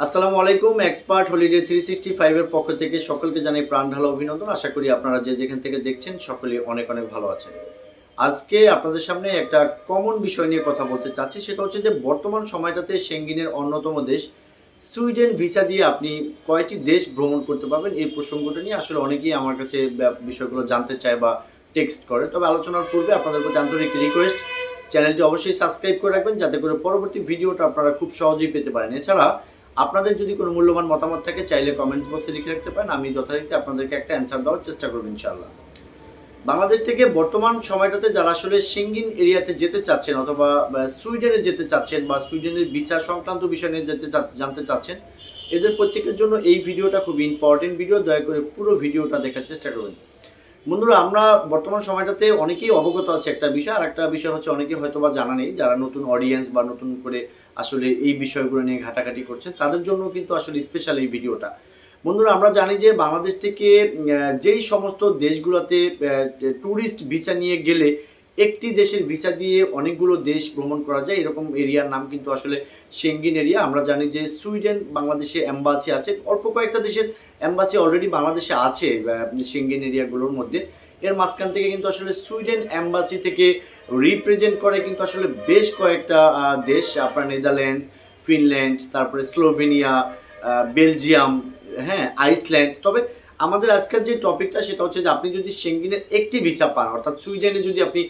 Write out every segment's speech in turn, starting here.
আসসালামু আলাইকুম, expert holiday three sixty ফাইভের পক্ষ থেকে সকলকে জানাই প্রাণ ঢালা অভিনন্দন। আশা করি আপনারা যে যেখান থেকে দেখছেন সকলে অনেক অনেক ভালো আছেন। আজকে আপনাদের সামনে একটা কমন বিষয় নিয়ে কথা বলতে চাচ্ছি, সেটা হচ্ছে যে বর্তমান সময়টাতে সেঙ্গিনের অন্যতম দেশ সুইডেন ভিসা দিয়ে আপনি কয়টি দেশ ভ্রমণ করতে পারবেন, এই প্রসঙ্গটা নিয়ে আসলে অনেকেই আমার কাছে বিষয়গুলো জানতে চায় বা টেক্সট করে। তবে আলোচনার পূর্বে আপনাদের প্রতি আন্তরিক রিকোয়েস্ট চ্যানেলটি অবশ্যই সাবস্ক্রাইব করে রাখবেন, যাতে করে পরবর্তী ভিডিওটা আপনারা খুব সহজেই পেতে পারেন। এছাড়া আপনাদের যদি কোনো মূল্যবান মতামত থাকে, চাইলে কমেন্টস বক্সে লিখে রাখতে পারেন। আমি যথারীতি আপনাদেরকে একটা অ্যান্সার দেওয়ার চেষ্টা করব ইনশাল্লাহ বাংলাদেশ থেকে বর্তমান সময়টাতে যারা আসলে সিঙ্গিন এরিয়াতে যেতে চাচ্ছেন অথবা সুইডেনে যেতে চাচ্ছেন বা সুইডেনের ভিসা সংক্রান্ত বিষয় নিয়ে যেতে জানতে চাচ্ছেন, এদের প্রত্যেকের জন্য এই ভিডিওটা খুব ইম্পর্টেন্ট ভিডিও দয়া করে পুরো ভিডিওটা দেখার চেষ্টা করবেন। বন্ধুরা, আমরা বর্তমান সময়টাতে অনেকেই অবগত আছে একটা বিষয় আর একটা বিষয় হচ্ছে অনেকে হয়তো বা জানা নেই, যারা নতুন অডিয়েন্স বা নতুন করে আসলে এই বিষয়গুলো নিয়ে ঘাটাঘাটি করছে তাদের জন্য কিন্তু আসলে স্পেশাল এই ভিডিওটা বন্ধুরা, আমরা জানি যে বাংলাদেশ থেকে যেই সমস্ত দেশগুলোতে ট্যুরিস্ট ভিসা নিয়ে গেলে একটি দেশের ভিসা দিয়ে অনেকগুলো দেশ ভ্রমণ করা যায়। এরকম এরিয়ার নাম কিন্তু আসলে সেঙ্গিন এরিয়া আমরা জানি যে সুইডেন বাংলাদেশে অ্যাম্বাসি আছে। অল্প কয়েকটা দেশের অ্যাম্বাসি অলরেডি বাংলাদেশে আছে সেঙ্গিন এরিয়াগুলোর মধ্যে। এর মাঝখান থেকে কিন্তু আসলে সুইডেন অ্যাম্বাসি থেকে রিপ্রেজেন্ট করে কিন্তু আসলে বেশ কয়েকটা দেশ। আপনার নেদারল্যান্ডস ফিনল্যান্ড তারপরে স্লোভেনিয়া বেলজিয়াম হ্যাঁ আইসল্যান্ড তবে আমাদের আজকের যে টপিকটা সেটা হচ্ছে যে আপনি যদি সেঙ্গিনের একটি ভিসা পান, অর্থাৎ সুইডেনে যদি আপনি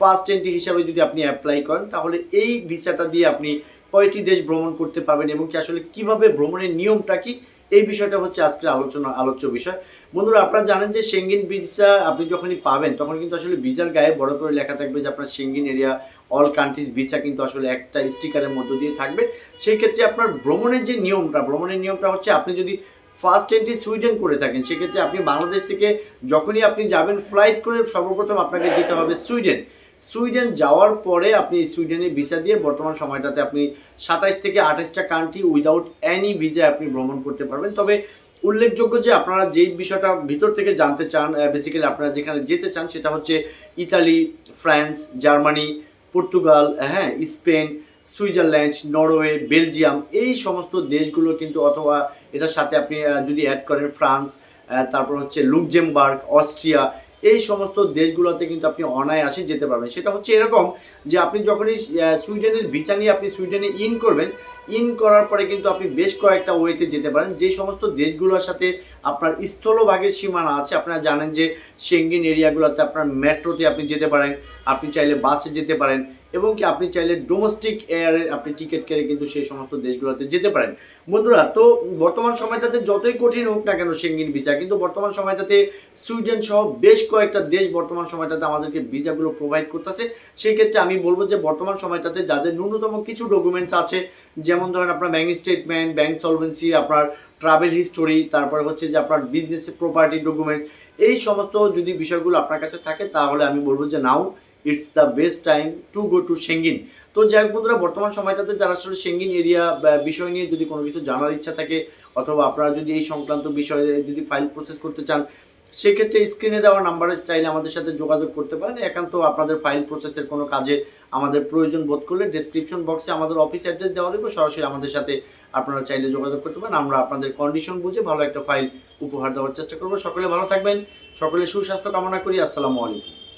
ফার্স্ট এন্ট্রি হিসাবে যদি আপনি অ্যাপ্লাই করেন, তাহলে এই ভিসাটা দিয়ে আপনি কয়টি দেশ ভ্রমণ করতে পারবেন এবং কি আসলে কীভাবে ভ্রমণের নিয়মটা কি? এই বিষয়টা হচ্ছে আজকের আলোচনা, আলোচ্য বিষয়। বন্ধুরা, আপনারা জানেন যে সেঙ্গিন ভিসা আপনি যখনই পাবেন, তখন কিন্তু আসলে ভিসার গায়ে বড় করে লেখা থাকবে যে আপনার Schengen area all countries visa কিন্তু আসলে একটা স্টিকারের মধ্য দিয়ে থাকবে। সেই ক্ষেত্রে আপনার ভ্রমণের যে নিয়মটা, ভ্রমণের নিয়মটা হচ্ছে আপনি যদি ফার্স্ট এন্ট্রি সুইডেন করে থাকেন, সেক্ষেত্রে আপনি বাংলাদেশ থেকে যখনই আপনি যাবেন ফ্লাইট করে সর্বপ্রথম আপনাকে যেতে হবে সুইডেন। সুইডেন যাওয়ার পরে আপনি সুইডেনে ভিসা দিয়ে বর্তমান সময়টাতে আপনি সাতাইশ থেকে আঠাশটা কান্ট্রি উইদাউট অ্যানি ভিসা আপনি ভ্রমণ করতে পারবেন। তবে উল্লেখযোগ্য যে আপনারা যেই বিষয়টা ভিতর থেকে জানতে চান বেসিক্যালি আপনারা যেখানে যেতে চান, সেটা হচ্ছে ইতালি, ফ্রান্স, জার্মানি, পর্তুগাল হ্যাঁ স্পেন সুইজারল্যান্ড, নরওয়ে, বেলজিয়াম, এই সমস্ত দেশগুলো কিন্তু অথবা এটার সাথে আপনি যদি অ্যাড করেন ফ্রান্স তারপর হচ্ছে লুকজেমবার্গ অস্ট্রিয়া, এই সমস্ত দেশগুলোতে কিন্তু আপনি অনায়াসে যেতে পারবেন। সেটা হচ্ছে এরকম যে আপনি যখনই সুইডেনের ভিসা নিয়ে আপনি সুইডেনে ইন করবেন ইন করার পরে কিন্তু আপনি বেশ কয়েকটা ওয়েতে যেতে পারেন। যে সমস্ত দেশগুলোর সাথে আপনার স্থলভাগের সীমানা আছে, আপনারা জানেন যে সেঙ্গিন এরিয়াগুলোতে আপনার মেট্রোতে আপনি যেতে পারেন। আপনি চাইলে বাসে যেতে পারেন এবং কি আপনি চাইলে ডোমেস্টিক এয়ারের আপনি টিকিট কেটে কিন্তু সেই সমস্ত দেশগুলোতে যেতে পারেন। বন্ধুরা, তো বর্তমান সময়টাতে যতই কঠিন হোক না কেন সেঙ্গিন ভিসা কিন্তু বর্তমান সময়টাতে সুইডেন সহ বেশ কয়েকটা দেশ বর্তমান সময়টাতে আমাদেরকে ভিসাগুলো প্রোভাইড করতেছে। সেই ক্ষেত্রে আমি বলব যে বর্তমান সময়টাতে যাদের ন্যূনতম কিছু ডকুমেন্টস আছে, যেমন ধরেন আপনার ব্যাংক স্টেটমেন্ট ব্যাঙ্ক সলভেন্সি আপনার ট্রাভেল হিস্টোরি তারপরে হচ্ছে যে আপনার বিজনেস প্রপার্টি ডকুমেন্টস এই সমস্ত যদি বিষয়গুলো আপনার কাছে থাকে, তাহলে আমি বলব যে now it's the best time to go to Schengen তো যাই হোক বন্ধুরা, বর্তমান সময়টাতে যারা আসলে সেঙ্গিন এরিয়া বিষয় নিয়ে যদি কোনো কিছু জানার ইচ্ছা থাকে, অথবা আপনারা যদি এই সংক্রান্ত বিষয়ে যদি ফাইল প্রসেস করতে চান সেক্ষেত্রে স্ক্রিনে দেওয়া নাম্বারে চাইলে আমাদের সাথে যোগাযোগ করতে পারেন। একান্ত আপনাদের ফাইল প্রসেসের কোনো কাজে আমাদের প্রয়োজন বোধ করলে ডিসক্রিপশন বক্সে আমাদের অফিস অ্যাড্রেস দেওয়া দেবো সরাসরি আমাদের সাথে আপনারা চাইলে যোগাযোগ করতে পারেন। আমরা আপনাদের কন্ডিশন বুঝে ভালো একটা ফাইল উপহার দেওয়ার চেষ্টা করব। সকলে ভালো থাকবেন। সকলে সুস্বাস্থ্য কামনা করি। আসসালামু আলাইকুম।